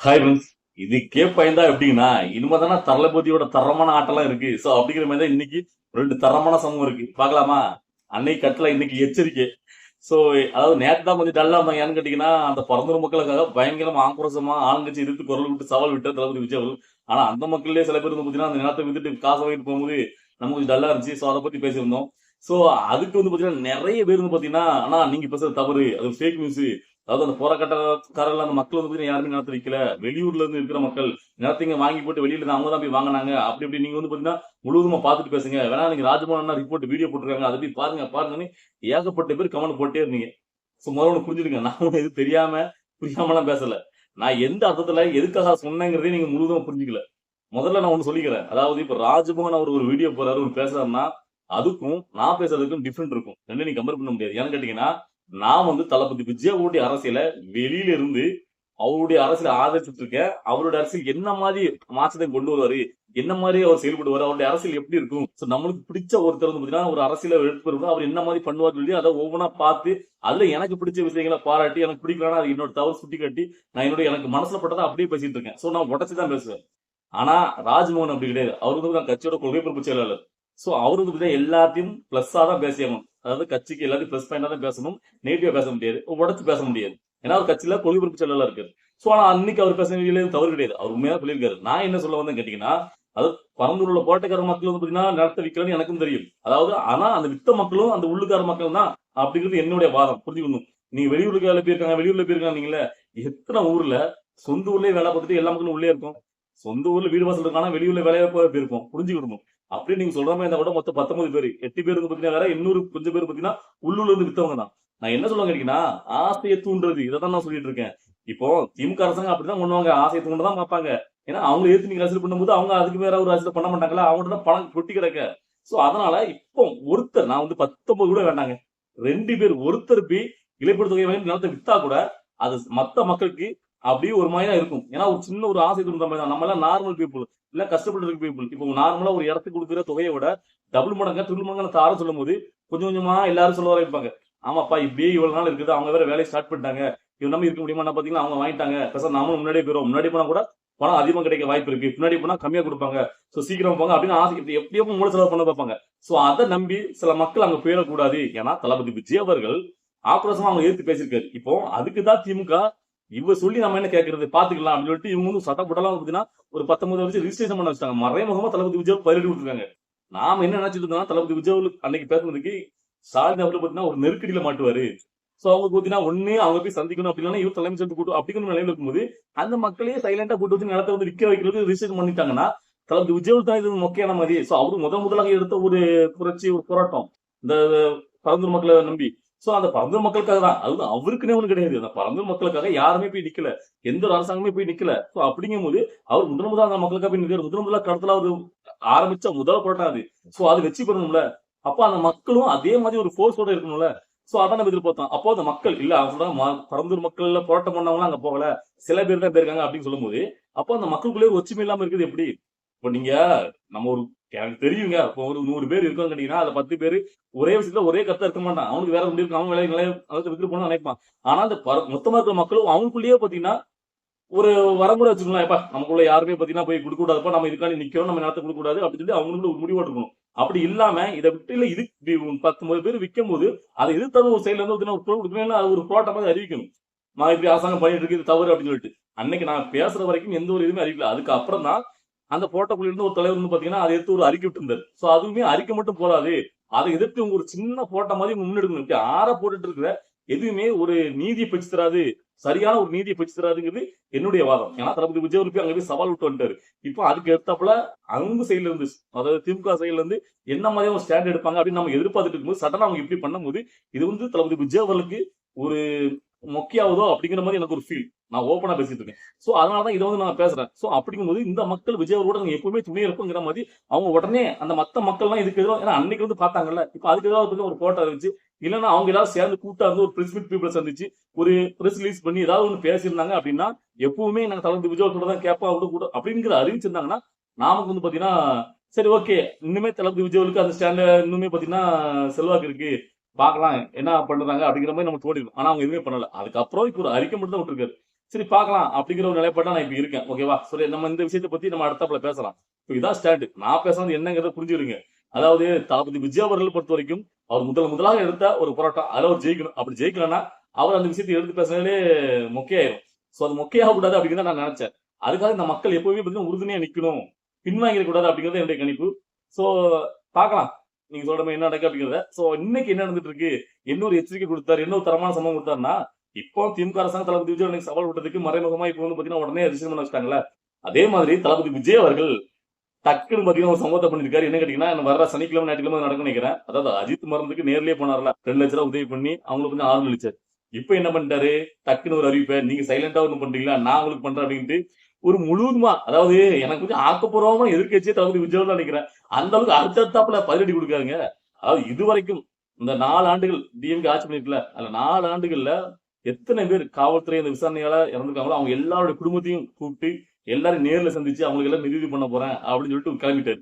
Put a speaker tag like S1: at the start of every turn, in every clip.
S1: Hi friends இதுக்கே பயந்தா எப்படின்னா இனிமே தானே தளபதியோட தரமான ஆட்டெல்லாம் இருக்கு. ஸோ அப்படிங்கிற மாதிரி தான் இன்னைக்கு ரெண்டு தரமான சமூகம் இருக்கு. பார்க்கலாமா? அன்னைக்கு கட்டல இன்னைக்கு எச்சரிக்கை. சோ அதாவது நேற்று தான் கொஞ்சம் டல்லாக இருந்தாங்க ஏன்னு கேட்டிங்கன்னா அந்த பரந்தூர் மக்களுக்காக பயங்கரமாக ஆக்ரோஷமா ஆளுங்கட்சி எதிர்த்து குரல் விட்டு சவால் விட்டு தளபதி விஜய் அவர்கள். ஆனா அந்த மக்கள்லயே சில பேர் வந்து பார்த்தீங்கன்னா அந்த நேரத்தை வித்துட்டு காசை வாங்கிட்டு போகும்போது நமக்கு கொஞ்சம் டல்லா இருந்துச்சு. ஸோ அதை பத்தி பேசியிருந்தோம். ஸோ அதுக்கு வந்து பாத்தீங்கன்னா நிறைய பேர் வந்து பார்த்தீங்கன்னா ஆனா நீங்க பேசுறது தவறு. அது ஃபேக் நியூஸ் அதாவது அந்த போராட்டக்காரர்கள் அந்த மக்கள் வந்து பாத்தீங்கன்னா யாருமே நிலத்தை வைக்கல. வெளியூர்ல இருந்து இருக்கிற மக்கள் நிலத்தைங்க வாங்கி போட்டு வெளியில இருந்து அவங்க தான் போய் வாங்கினாங்க. அப்படி இப்படி நீங்க வந்து பாத்தீங்கன்னா முழுவதுமா பாத்துட்டு பேசுங்க. வேணா நீங்க ராஜமோகன் ரிப்போர்ட் வீடியோ போட்டுருக்காங்க. அதை போய் பாருங்க பாருங்கன்னு ஏகப்பட்ட பேர் கமெண்ட் போட்டே இருந்தீங்க. ஸோ முதல்ல ஒண்ணு புரிஞ்சுடுங்க. நான் ஒண்ணும் இது தெரியாம புரியாமலாம் பேசல. நான் எந்த அர்த்தத்துல எதுக்காக சொன்னேங்கிறதே நீங்க முழுவதுமா புரிஞ்சுக்கல. முதல்ல நான் ஒண்ணு சொல்லிக்கிறேன். அதாவது இப்ப ராஜமோகன் அவர் ஒரு வீடியோ போறாரு ஒரு பேசுறாருன்னா அதுக்கும் நான் பேசுறதுக்கும் டிஃப்ரெண்ட் இருக்கும். ரெண்டு நீங்க கம்பேர் பண்ண முடியாது. ஏன்னு கேட்டீங்கன்னா நான் வந்து தளபதி விஜயவுடைய அரசியல வெளியில இருந்து அவருடைய அரசியல ஆதரிச்சுட்டு இருக்கேன் அவருடைய அரசியல் என்ன மாதிரி மாற்றத்தை கொண்டு வருவாரு? என்ன மாதிரி அவர் செயல்படுவார்? அவருடைய அரசியல் எப்படி இருக்கும்? சோ நம்மளுக்கு பிடிச்ச ஒருத்தர் வந்து பாத்தீங்கன்னா ஒரு அரசியல எடுத்து அவர் என்ன மாதிரி பண்ணுவார் சொல்லி அதை ஒவ்வொன்றா பார்த்து அதுல எனக்கு பிடிச்ச விஷயங்களை பாராட்டி எனக்கு பிடிக்கலன்னா அது என்னோட தவறு சுட்டி காட்டி நான் என்னோட எனக்கு மனசுல பட்டதை அப்படியே பேசிட்டு இருக்கேன். சோ நான் உடச்சு தான் பேசுவேன். ஆனா ராஜ்மோகன் அப்படி கிடையாது. அவருக்கு வந்து நான் கட்சியோட கொள்கை பொறுப்பு செயலாளர். சோ அவரு வந்து எல்லாத்தையும் பிளஸ்ஸா தான் பேசியணும் அதாவது கட்சிக்கு எல்லாத்தையும் பிளஸ் பாயிண்டாக தான் பேசணும் நெகட்டிவாக பேச முடியாது உடச்சு பேச முடியாது. ஏன்னா அவர் கட்சியில் கொள்கை பொறுப்பு செயலாளர் இருக்காரு. சோ ஆனா அன்னைக்கு அவர் பேச தவறு கிடையாது. அவர் உண்மையாக சொல்லியிருக்காரு. நான் என்ன சொல்ல வந்தேன் கேட்டீங்கன்னா அது பரந்தூர் உள்ள மக்கள் வந்து பாத்தீங்கன்னா நடத்த விற்கலன்னு எனக்கும் தெரியும். அதாவது ஆனா அந்த வித்த மக்களும் அந்த உள்ளுக்கார மக்கள் தான் அப்படிங்கிறது என்னுடைய வாதம். புரிஞ்சுக்கணும் நீங்க வெளியூருக்கு வேலை போயிருக்காங்க வெளியூர்ல போயிருக்காங்க நீங்களே எத்தனை ஊர்ல சொந்த ஊர்லயே வேலை பார்த்துட்டு எல்லா மக்களும் உள்ளே இருக்கும்? சொந்த ஊர்ல வீடு வாசல் இருக்கானா வெளியூர்ல வேலையா போய் போயிருக்கோம் அப்படி நீங்க சொல்ற மாதிரி கூட மொத்தம் பத்தொன்பது பேர். எட்டு பேருக்கு பாத்தீங்கன்னா வேற இன்னொரு கொஞ்சம் பேர் பாத்தீங்கன்னா உள்ளூர்ல இருந்து வித்தவங்க தான். நான் என்ன சொல்லுவாங்க கேட்டீங்கன்னா ஆசையை தூண்டுறது. இதை தான் நான் சொல்லிட்டு இருக்கேன். இப்போ திமுக அரசாங்கம் அப்படிதான் பண்ணுவாங்க ஆசையை தூண்ட தான் பார்ப்பாங்க. ஏன்னா அவங்க ஏத்து நீங்க அரசியல் பண்ணும்போது அவங்க அதுக்கு வேற ஒரு அரசியல் பண்ண மாட்டாங்களா அவங்கள்ட்ட பணம் கொட்டி கிடக்க. சோ அதனால இப்போ ஒருத்தர் நான் வந்து பத்தொன்பது கூட வேண்டாங்க. ரெண்டு பேர் ஒருத்தர் போய் இழப்பீடு தொகை வாங்கி நிலத்தை வித்தா கூட அது மத்த மக்களுக்கு அப்படியே ஒரு மாதிரி தான் இருக்கும். ஏன்னா ஒரு சின்ன ஒரு ஆசை தூண்டுற மாதிரி தான். நம்ம எல்லாம் நார்மல் பீப்புள் இல்ல கஷ்டப்பட்டு இருக்க பீப்புள் இப்போ நார்மலா ஒரு இடத்துக்கு கொடுக்குற தொகையை விட டபுள் மடங்கா ட்ரிபிள் மடங்கா தார சொல்லும் போது கொஞ்சம் கொஞ்சமா எல்லாரும் சொல்ல இருப்பாங்க ஆமாப்பா இப்படியே இவ்வளவு நாள் இருக்குது. அவங்க வேற வேலையை ஸ்டார்ட் பண்ணிட்டாங்க. இவன் நம்ம இருக்க முடியுமா பாத்தீங்கன்னா அவங்க வாங்கிட்டாங்க. பேச நாமளும் முன்னாடியே போயிடும் முன்னாடி போனா கூட பணம் அதிகமா கிடைக்க வாய்ப்பு இருக்கு. முன்னாடி போனா கம்மியா கொடுப்பாங்க. சோ சீக்கிரம் வைப்பாங்க அப்படின்னு ஆசை. எப்படியோ மூல செலவு பண்ண பார்ப்பாங்க சோ அதை நம்பி சில மக்கள் அங்க போயிடக்கூடாது. ஏன்னா தளபதி விஜய் அவர்கள் ஆக்ரோஷமா அவங்க எதிர்த்து பேசியிருக்காரு. இப்போ அதுக்குதான் திமுக இவ சொல்லி நம்ம என்ன கேட்கறது பாத்துக்கலாம் அப்படின்னு சொல்லிட்டு இவங்க வந்து விடலாம் பாத்தீங்கன்னா ஒரு பத்தொன்பது வருஷம் ரிஜிஸ்ட்ரேஷன் பண்ண வச்சிட்டாங்க. மறைமுகமா தளபதி விஜய் பயிரிட்டு விட்டுருக்காங்க நாம என்ன நினைச்சிட்டு இருந்தோம்னா தளபதி விஜய் அன்னைக்கு பேசுனதுக்கு ஸ்டாலின் அவர்கள் பாத்தீங்கன்னா ஒரு நெருக்கடியில மாட்டுவாரு. சோ அவங்க பாத்தீங்கன்னா ஒண்ணு அவங்க போய் சந்திக்கணும் அப்படின்னா இவர் தலைமை சேர்ந்து கூட்டும் அப்படிங்கிற நிலையில இருக்கும்போது அந்த மக்களையே சைலண்டா கூட்டு வச்சு நிலத்தை வந்து விற்க வைக்கிறது ரிஜிஸ்ட்ரேஷன் பண்ணிட்டாங்கன்னா தளபதி விஜய் தான் இது மொக்கையான மாதிரி. சோ அவரு முதல் முதலாக எடுத்த ஒரு புரட்சி ஒரு போராட்டம். இந்த பரந்தூர் மக்களை நம்பி. சோ அந்த பரந்தூர் மக்களுக்காக தான். அது அவருக்குன்னே ஒண்ணு கிடையாது. அந்த பரந்தூர் மக்களுக்காக யாருமே போய் நிக்கல. எந்த ஒரு அரசாங்கமே போய் நிக்கல. சோ அப்படிங்கும் போது அவர் முதல் முதலாக அந்த மக்களுக்காக போய் நிற்கிறார் முதல் முதலாக கடத்தல அவர் ஆரம்பிச்ச முதல் போராட்டம் அது. சோ அது வெற்றி பெறணும்ல. அப்ப அந்த மக்களும் அதே மாதிரி ஒரு ஃபோர்ஸோட இருக்கணும்ல. சோ அதான் நம்ம எதிர்பார்த்தோம். அப்போ அந்த மக்கள் இல்ல அவங்க பரந்தூர் மக்கள்ல போராட்டம் பண்ணவங்களாம் அங்க போகல. சில பேர் தான் போயிருக்காங்க அப்படின்னு சொல்லும்போது அப்போ அந்த மக்களுக்குள்ளே ஒற்றுமை இல்லாம இருக்குது எப்படி? இப்போ நீங்க நம்ம ஒரு எனக்கு தெரியுங்க. இப்போ ஒரு நூறு பேர் இருக்கோம் கேட்டீங்கன்னா அதுல பத்து பேர் ஒரே விஷயத்துல ஒரே கருத்தா இருக்க மாட்டான் அவனுக்கு வேற முடிவு அவன் வேலை நிலைய அதாவது விட்டு போன நினைப்பான். ஆனா அந்த பர- மொத்தமா இருக்கிற மக்களும் அவனுக்குள்ளேயே பாத்தீங்கன்னா ஒரு வரமுறை வச்சுக்கலாம் எப்பா நமக்குள்ள யாருமே பாத்தீங்கன்னா போய் கொடுக்க கூடாதுப்பா நம்ம இதுக்காண்டி நிக்கிறோம் நம்ம நேரத்தை கொடுக்க கூடாது அப்படின்னு சொல்லி அவங்களுக்குள்ள ஒரு முடிவு எடுக்கணும் அப்படி இல்லாம இதை விட்டு இல்ல இது பத்து பத்தொன்பது பேர் விற்கும் போது அதை எதிர்த்தாலும் ஒரு சைட்ல இருந்து ஒரு கொடுக்கணும் அது ஒரு போராட்டம் மாதிரி அறிவிக்கணும். நான் இப்படி அரசாங்கம் பண்ணிட்டு இருக்கு இது தவறு அப்படின்னு சொல்லிட்டு. அன்னைக்கு நான் பேசுற வரைக்கும் எந்த ஒரு இதுவுமே அறிவிக்கல. அதுக்கப்புறம் தான் அந்த போட்டோக்குள்ள இருந்து ஒரு தலைவர் வந்து பாத்தீங்கன்னா அதை எடுத்து ஒரு அறிக்கை விட்டுருந்தார். ஸோ சோ அதுவுமே அறிக்கை மட்டும் போதாது அதை எதிர்த்து உங்க ஒரு சின்ன போட்டோ மாதிரி முன்னெடுக்கணும். இப்படி ஆற போட்டுட்டு இருக்கிற எதுவுமே ஒரு நீதியை பெற்று தராது. சரியான ஒரு நீதியை பெற்று தராதுங்கிறது என்னுடைய வாதம். ஏன்னா தளபதி விஜய் அவர்கள் போய் அங்க போய் சவால் விட்டு வந்துட்டாரு. இப்போ அதுக்கு எடுத்தாப்புல அவங்க சைடுல இருந்து அதாவது திமுக சைடுல இருந்து என்ன மாதிரியான ஒரு ஸ்டாண்ட் எடுப்பாங்க அப்படின்னு நம்ம எதிர்பார்த்துட்டு இருக்கும்போது சடனா அவங்க இப்படி பண்ணும்போது இது வந்து தளபதி விஜய் அவர்களுக்கு ஒரு மொக்கையாவதோ அப்படிங்கிற மாதிரி எனக்கு ஒரு ஃபீல் நான் ஓப்பனா பேசிட்டு இருக்கேன். சோ அதனாலதான் இதை வந்து நான் பேசுறேன். சோ அப்படிங்கும்போது இந்த மக்கள் விஜய் கூட நாங்கள் எப்பவுமே துணை இருப்போங்கிற மாதிரி அவங்க உடனே அந்த மத்த மக்கள்லாம் இதுக்கு எதிராக ஏன்னா அன்னைக்கு வந்து பார்த்தாங்கல்ல இப்போ அதுக்கு எதிராக ஒரு போட்டோ இருந்துச்சு. இல்லைன்னா அவங்க எல்லாரும் சேர்ந்து கூட்டா இருந்து ஒரு பிரஸ் மீட் பீப்புள் சந்திச்சு ஒரு பிரஸ் ரிலீஸ் பண்ணி ஏதாவது ஒன்று பேசியிருந்தாங்க அப்படின்னா எப்பவுமே நாங்க தளர்ந்து விஜய் கூட தான் கேட்போம் அவங்க கூட அப்படிங்கிற அறிவிச்சிருந்தாங்கன்னா நாமக்கு வந்து பாத்தீங்கன்னா சரி ஓகே இன்னுமே தளபதி விஜய்களுக்கு அந்த ஸ்டாண்ட இன்னுமே பாத்தீங்கன்னா செல்வாக்கு இருக்கு. பார்க்கலாம் என்ன பண்றாங்க அப்படிங்கிற மாதிரி நம்ம தோடிடும் ஆனா அவங்க எதுவுமே பண்ணல. அதுக்கப்புறம் இப்போ ஒரு அறிக்கை மட்டும் தான் விட்டுருக்காரு. சரி பார்க்கலாம். அப்படிங்கிற ஒரு நிலைப்பாட்டா நான் இப்ப இருக்கேன். ஓகேவா சரி நம்ம இந்த விஷயத்தை பத்தி நம்ம அடுத்தாப்புல பேசலாம். இப்போ இதான் ஸ்டாண்டு நான் பேசுறது என்னங்கிறத புரிஞ்சுருங்க அதாவது தளபதி விஜய் அவர்கள் பொறுத்த வரைக்கும் அவர் முதல் முதலாக எடுத்த ஒரு போராட்டம். அதில் அவர் ஜெயிக்கணும். அப்படி ஜெயிக்கலன்னா அவர் அந்த விஷயத்தை எடுத்து பேசுனாலே மொக்கையாயிரும். ஸோ அது மொக்கையாக கூடாது அப்படிங்கிறத நான் நினைச்சேன். அதுக்காக இந்த மக்கள் எப்பவுமே பார்த்தீங்கன்னா உறுதுணையா நிக்கணும். பின்வாங்கிட கூடாது அப்படிங்கிறது என்னுடைய கணிப்பு. ஸோ பார்க்கலாம். நீங்க சொல்ற மாதிரி என்ன நடக்கு அப்படிங்கிறத. ஸோ இன்னைக்கு என்ன நடந்துட்டு இருக்கு? என்ன ஒரு எச்சரிக்கை கொடுத்தாரு? என்ன ஒரு தரமான சம்பவம் கொடுத்தாருன்னா இப்போ திமுக அரசாங்க தளபதி விஜய் அவர்களுக்கு சவால் விட்டதுக்கு மறைமுகமா இப்போ வந்து பாத்தீங்கன்னா உடனே ரிசீவ் பண்ண வச்சிட்டாங்கல்ல. அதே மாதிரி தளபதி விஜய் அவர்கள் டக்குன்னு பாத்தீங்கன்னா ஒரு சம்பவத்தை பண்ணிருக்காரு என்ன கேட்டீங்கன்னா வர சனிக்கிழமை ஞாயிற்றுக்கிழமை நடக்கும் நினைக்கிறேன். அதாவது அஜித் மருந்துக்கு நேர்லயே போனார்ல. ரெண்டு லட்ச ரூபா உதவி பண்ணி அவங்களுக்கு கொஞ்சம் ஆதரவு அளிச்சாரு. இப்போ என்ன பண்ணிட்டாரு? டக்குன்னு ஒரு அறிவிப்பை நீங்க சைலண்டா ஒண்ணு பண்றீங்களா? நான் உங்களுக்கு பண்றேன் அப்படின்ட்டு ஒரு முழுவதுமா அதாவது எனக்கு கொஞ்சம் ஆக்கப்பூர்வமா எதிர்க்கட்சியே தளபதி விஜய் தான் நினைக்கிறேன். அந்த அளவுக்கு அடுத்தடுத்தாப்புல பதிலடி கொடுக்காருங்க அதாவது இதுவரைக்கும் இந்த நாலு ஆண்டுகள் டிஎம்கே ஆட்சி பண்ணிருக்கல அதுல நாலு ஆண்டுகள்ல எத்தனை பேர் காவல்துறை இந்த விசாரணையால இறந்துருக்காங்களோ அவங்க எல்லாருடைய குடும்பத்தையும் கூப்பிட்டு எல்லாரும் நேர்ல சந்திச்சு அவங்களுக்கு எல்லாம் நிதி பண்ண போறேன் அப்படின்னு சொல்லிட்டு கிளம்பிட்டாரு.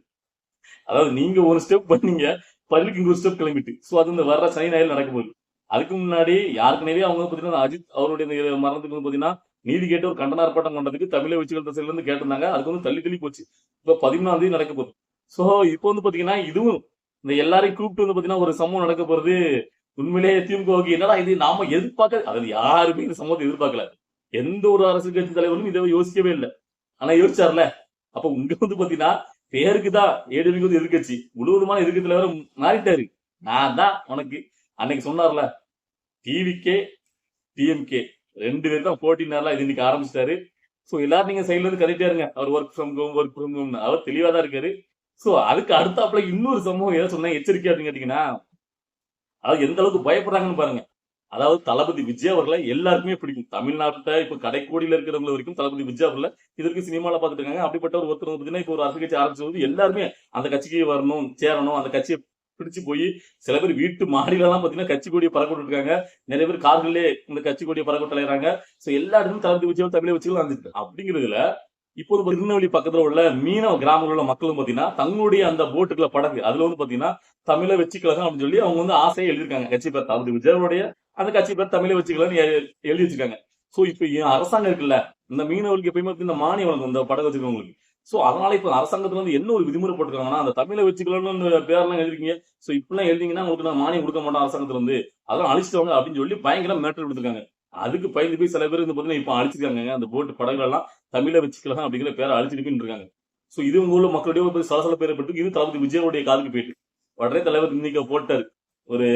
S1: அதாவது நீங்க ஒரு ஸ்டெப் பண்ணீங்க பள்ளிக்கு இங்க ஒரு ஸ்டெப் கிளம்பிட்டு. சோ அது இந்த வர்ற சனி ஞாயிறு நடக்க போகுது. அதுக்கு முன்னாடி யாருக்குனவே அவங்க பாத்தீங்கன்னா அஜித் அவருடைய இந்த மரணத்துக்கு வந்து பாத்தீங்கன்னா நீதி கேட்டு ஒரு கண்டன ஆர்ப்பாட்டம் பண்றதுக்கு தமிழக வச்சுகள் திசையில இருந்து கேட்டிருந்தாங்க. அதுக்கு வந்து தள்ளி தள்ளி போச்சு. இப்ப பதிமூணாம் தேதி நடக்க போகுது. சோ இப்போ வந்து பாத்தீங்கன்னா இதுவும் இந்த எல்லாரையும் கூப்பிட்டு வந்து பாத்தீங்கன்னா ஒரு சம்பவம் நடக்க போறது உண்மையிலேயே திமுகவுக்கு என்னடா இது? நாம எதிர்பார்க்க அதாவது யாருமே இந்த சம்பவத்தை எதிர்பார்க்கல. எந்த ஒரு அரசியல் கட்சி தலைவரும் இதை யோசிக்கவே இல்லை. ஆனா யோசிச்சார்ல அப்ப உங்க வந்து பாத்தீங்கன்னா பேருக்கு தான் ஏடிஎம்கே வந்து எதிர்கட்சி முழுவதுமான எதிர்க்க தலைவர் மாறிட்டாரு. நான் தான் உனக்கு அன்னைக்கு சொன்னார்ல டிவிகே டிஎம்கே ரெண்டு பேரும் தான் போட்டினார்ல இது இன்னைக்கு ஆரம்பிச்சிட்டாரு. சோ எல்லாரும் நீங்க சைட்ல இருந்து கதைட்டே இருங்க. அவர் work from home work from home அவர் தெளிவா தான் இருக்காரு. சோ அதுக்கு அடுத்தாப்புல இன்னொரு சம்பவம் ஏதோ சொன்னா எச்சரிக்கை அப்படின்னு கேட்டீங்கன்னா அதாவது எந்த அளவுக்கு பயப்படுறாங்கன்னு பாருங்க. அதாவது தளபதி விஜய் அவர்களை எல்லாருக்குமே பிடிக்கும். தமிழ்நாட்டில் இப்ப கடைக்கோடியில இருக்கிறவங்க வரைக்கும் தளபதி விஜய் அவர்களை இதற்கு சினிமால பாத்துட்டு இருக்காங்க. அப்படிப்பட்ட ஒரு ஒருத்தர் பாத்தீங்கன்னா இப்போ ஒரு அரசு கட்சி ஆரம்பிச்சது எல்லாருமே அந்த கட்சிக்கு வரணும் சேரணும் அந்த கட்சியை பிடிச்சு போய் சில பேர் வீட்டு மாடியில எல்லாம் பாத்தீங்கன்னா கட்சி கொடியை பறக்க இருக்காங்க. நிறைய பேர் கார்களே இந்த கட்சி கொடியை பறக்க சோ எல்லா தளபதி விஜய் தமிழை வச்சுக்கலாம் வந்துட்டு அப்படிங்கிறதுல இப்போது திருநெல்வேலி பக்கத்துல உள்ள மீனவ கிராமங்கள் உள்ள மக்களும் பாத்தீங்கன்னா தங்களுடைய அந்த போட்டுக்குள்ள படகு அதுல வந்து பாத்தீங்கன்னா தமிழை வச்சுக்கலாம் அப்படின்னு சொல்லி அவங்க வந்து ஆசையை எழுதியிருக்காங்க. கட்சி பேர் தளபதி விஜயனுடைய அந்த கட்சி பேர் தமிழை வச்சுக்கலாம்னு எழுதி வச்சிருக்காங்க சோ இப்ப ஏன் அரசாங்கம் இருக்குல்ல இந்த மீனவர்களுக்கு எப்பயுமே இந்த மானியம் வழங்கும் இந்த படகு வச்சிருக்கவங்களுக்கு சோ அதனால இப்ப அரசாங்கத்துல வந்து என்ன ஒரு விதிமுறை போட்டுருக்காங்கன்னா அந்த தமிழை வச்சுக்கலாம்னு பேர்லாம் எழுதிருக்கீங்க. சோ இப்பெல்லாம் எழுதிங்கன்னா உங்களுக்கு நான் மானியம் கொடுக்க மாட்டோம் அரசாங்கத்துல இருந்து அதெல்லாம் அழிச்சிட்டு அப்படின்னு சொல்லி பயங்கர மேட்டர் கொடுத்துருக்காங்க அதுக்கு பயந்து போய் சில பேர் இந்த பார்த்தீங்கன்னா இப்போ அழிச்சிருக்காங்க அந்த போட்டு படங்கள்லாம் தமிழை வச்சுக்கலாம் அப்படிங்கிற பேரை அழிச்சிட்டு போயிட்டு இருக்காங்க. ஸோ இது உங்க ஊர்ல மக்களுடைய ஒரு சலசலப்பு ஏற்பட்டு இது தளபதி விஜயோடைய காதுக்கு போயிட்டு. உடனே தலைவர் இன்னைக்கு போட்டார். ஒரு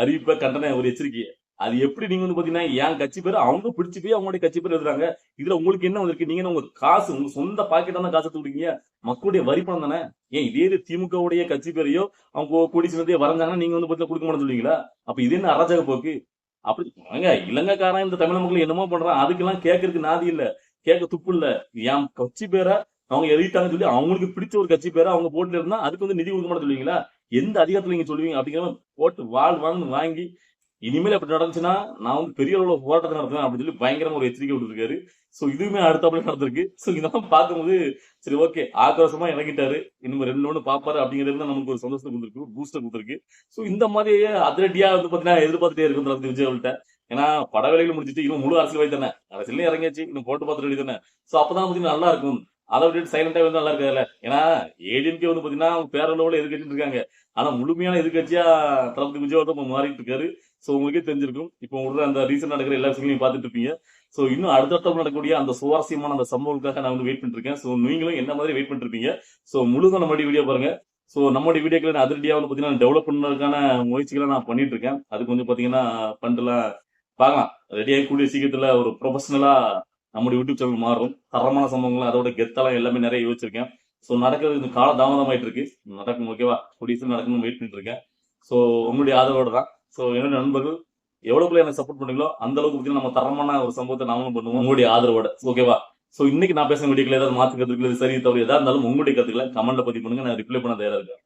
S1: அறிவிப்பை கண்டன ஒரு எச்சரிக்கையை. அது எப்படி நீங்க வந்து பாத்தீங்கன்னா என் கட்சி பேர் அவங்க பிடிச்சி போய் அவங்களுடைய கட்சி பேர் எழுதுறாங்க. இதுல உங்களுக்கு என்ன வந்திருக்கு நீங்க உங்க காசு உங்க சொந்த பாக்கெட் தான் காசு கொடுக்குறீங்க மக்களுடைய வரி பணம் தானே? ஏன் இதே இது திமுக உடைய கட்சி பேரையோ அவங்க கொடி சின்னத்தையோ வரைஞ்சாங்கன்னா நீங்க வந்து பாத்தீங்கன்னா கொடுக்க மாட்டேன்னு சொல்லுவீங்களா அப்ப இது என்ன அராஜக போக்கு? அப்படி வாங்க இலங்கைக்காரன் இந்த தமிழ் மக்கள் என்னமோ பண்றான். அதுக்கெல்லாம் கேட்கறதுக்கு நாதி இல்ல. கேட்க துப்பு இல்ல. என் கட்சி பேரா அவங்க எழுதிட்டாங்கன்னு சொல்லி அவங்களுக்கு பிடிச்ச ஒரு கட்சி பேரா அவங்க போட்டு இருந்தா அதுக்கு வந்து நிதி கொடுக்க மாட்டேன் சொல்லுவீங்களா? எந்த அதிகாரத்துல நீங்க சொல்லுவீங்க? அப்படிங்கிற போட்டு வாழ் வாங்கன்னு வாங்கி இனிமேல் அப்படி நடந்துச்சுன்னா நான் வந்து பெரிய அளவில் போராட்டத்தை நடத்துவேன் அப்படின்னு சொல்லி பயங்கரமா ஒரு எச்சரிக்கை விட்டுருக்காரு ஸோ இதுவுமே அடுத்தாப்புல நடந்திருக்கு. ஸோ இதெல்லாம் பார்க்கும்போது சரி ஓகே ஆக்ரோஷமா இறங்கிட்டாரு. இன்னும் ரெண்டு ஒன்று பார்ப்பாரு அப்படிங்கிறது தான் நமக்கு ஒரு சந்தோஷத்தை கொடுத்துருக்கு ஒரு பூஸ்டர் கொடுத்துருக்கு. ஸோ இந்த மாதிரி அதிரடியா வந்து பாத்தீங்கன்னா எதிர்பார்த்துட்டே இருக்கும் விஜய் அவள்கிட்ட ஏன்னா பட வேலைகள் முடிச்சிட்டு இன்னும் முழு அரசியல் தானே? அரசியலையும் இறங்கியாச்சு இன்னும் போட்டு பார்த்துட்டு ரெடி தானே? சோ அப்பதான் பாத்தீங்கன்னா நல்லா இருக்கும். அதை விட்டுட்டு சைலண்டா வந்து நல்லா இருக்காதுல்ல ஏன்னா ஏடிஎம்கே வந்து பாத்தீங்கன்னா பேரளவுல எதிர்கட்சிட்டு இருக்காங்க. ஆனா முழுமையான எதிர்கட்சியா தளபதி விஜய் வந்து மாறிட்டு இருக்காரு. ஸோ உங்களுக்கே தெரிஞ்சிருக்கும். இப்போ உங்களுக்கு அந்த ரீசெண்ட் நடக்கிற எல்லா விஷயங்களையும் பார்த்துட்டு இருப்பீங்க. ஸோ இன்னும் அடுத்தடுத்த நடக்கக்கூடிய அந்த சுவாரஸ்யமான அந்த சம்பவங்களுக்காக நான் வந்து வெயிட் பண்ணிருக்கேன். ஸோ நீங்களும் என்ன மாதிரி வெயிட் பண்ணிருப்பீங்க? ஸோ சோ நம்மளுடைய வீடியோ பாருங்க. ஸோ நம்மளுடைய வீடியோக்களை நான் அதிரடியாக வந்து பார்த்தீங்கன்னா டெவலப் பண்ணுறதுக்கான முயற்சிகளை நான் பண்ணிட்டு இருக்கேன். அது கொஞ்சம் பார்த்தீங்கன்னா பண்டெல்லாம் பார்க்கலாம். ரெடியாக கூடிய சீக்கிரத்தில் ஒரு ப்ரொஃபஷனலாக நம்முடைய யூடியூப் சேனல் மாறும். தரமான சம்பவங்கள் அதோட கெத்தெல்லாம் எல்லாமே நிறைய யோசிச்சிருக்கேன். ஸோ நடக்கிறது இந்த கால தாமதமாயிட்டு இருக்கு. நடக்கும் ஓகேவா கூடிய நடக்கணும்னு வெயிட் பண்ணிட்டு இருக்கேன். ஸோ உங்களுடைய ஆதரவோட தான். ஸோ என்னுடைய நண்பர்கள்? எவ்வளவுக்குள்ள எனக்கு சப்போர்ட் பண்ணீங்களோ அந்த அளவுக்கு பார்த்தீங்கன்னா நம்ம தரமான ஒரு சம்பவத்தை நாமளும் பண்ணுவோம். உங்களுடைய ஆதரவோட. ஓகேவா ஸோ இன்னைக்கு நான் பேசுற வீடியோக்கள் ஏதாவது மாற்று கற்றுக்கிறது சரி தவிர எதா இருந்தாலும் உங்களுடைய கற்றுக்கல கமெண்ட்ல பதிவு பண்ணுங்க. நான் ரிப்ளை பண்ண தயாரா இருக்கேன்.